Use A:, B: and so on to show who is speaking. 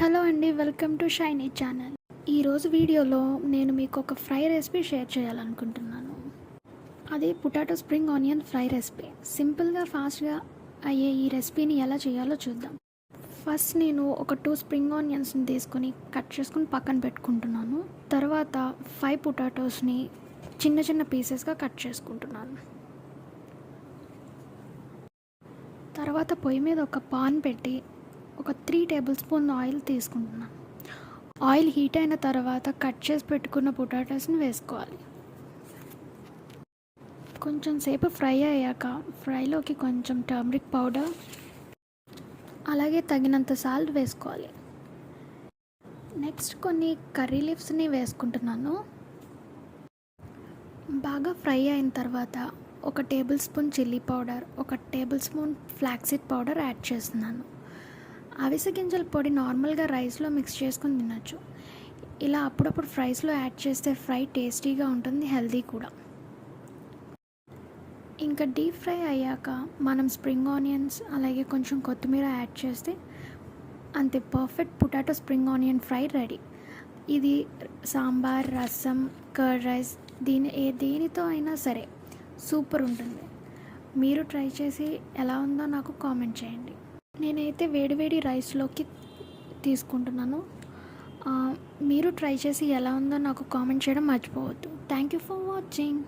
A: Hello అండి welcome to shiny channel. ఈరోజు వీడియోలో నేను మీకు ఒక ఫ్రై రెసిపీ షేర్ చేయాలనుకుంటున్నాను. అది potato spring onion fry recipe. సింపుల్గా ఫాస్ట్గా అయ్యే ఈ రెసిపీని ఎలా చేయాలో చూద్దాం. ఫస్ట్ నేను ఒక టూ స్ప్రింగ్ ఆనియన్స్ని తీసుకొని కట్ చేసుకుని పక్కన పెట్టుకుంటున్నాను. తర్వాత ఫైవ్ పొటాటోస్ని చిన్న చిన్న పీసెస్గా కట్ చేసుకుంటున్నాను. తర్వాత పొయ్యి మీద ఒక పాన్ పెట్టి ఒక త్రీ టేబుల్ స్పూన్ ఆయిల్ తీసుకుంటున్నాను ఆయిల్ హీట్ అయిన తర్వాత కట్ చేసి పెట్టుకున్న పొటాటోస్ని వేసుకోవాలి. కొంచెం సేపు ఫ్రై అయ్యాక ఫ్రైలోకి కొంచెం టర్మరిక్ పౌడర్ అలాగే తగినంత సాల్ట్ వేసుకోవాలి. నెక్స్ట్ కొన్ని కర్రీ లీవ్స్ని వేసుకుంటున్నాను. బాగా ఫ్రై అయిన తర్వాత ఒక టేబుల్ స్పూన్ చిల్లీ పౌడర్ ఒక tablespoon flaxseed powder add చేస్తున్నాను. అవిసె గింజల పొడి నార్మల్గా రైస్లో మిక్స్ చేసుకొని తినచ్చు. ఇలా అప్పుడప్పుడు ఫ్రైస్లో యాడ్ చేస్తే ఫ్రై టేస్టీగా ఉంటుంది హెల్దీ కూడా. ఇంకా డీప్ ఫ్రై అయ్యాక మనం స్ప్రింగ్ ఆనియన్స్ అలాగే కొంచెం కొత్తిమీర యాడ్ చేస్తే అంతే perfect potato spring onion fry ready. ఇది సాంబార్ రసం కర్డ్ రైస్ దీని ఏ దేనితో అయినా సరే సూపర్ ఉంటుంది. మీరు ట్రై చేసి ఎలా ఉందో నాకు కామెంట్ చేయండి. నేనైతే వేడివేడి రైస్లోకి తీసుకుంటున్నాను. మీరు ట్రై చేసి ఎలా ఉందో నాకు కామెంట్ చేయడం మర్చిపోవద్దు. Thank you for watching.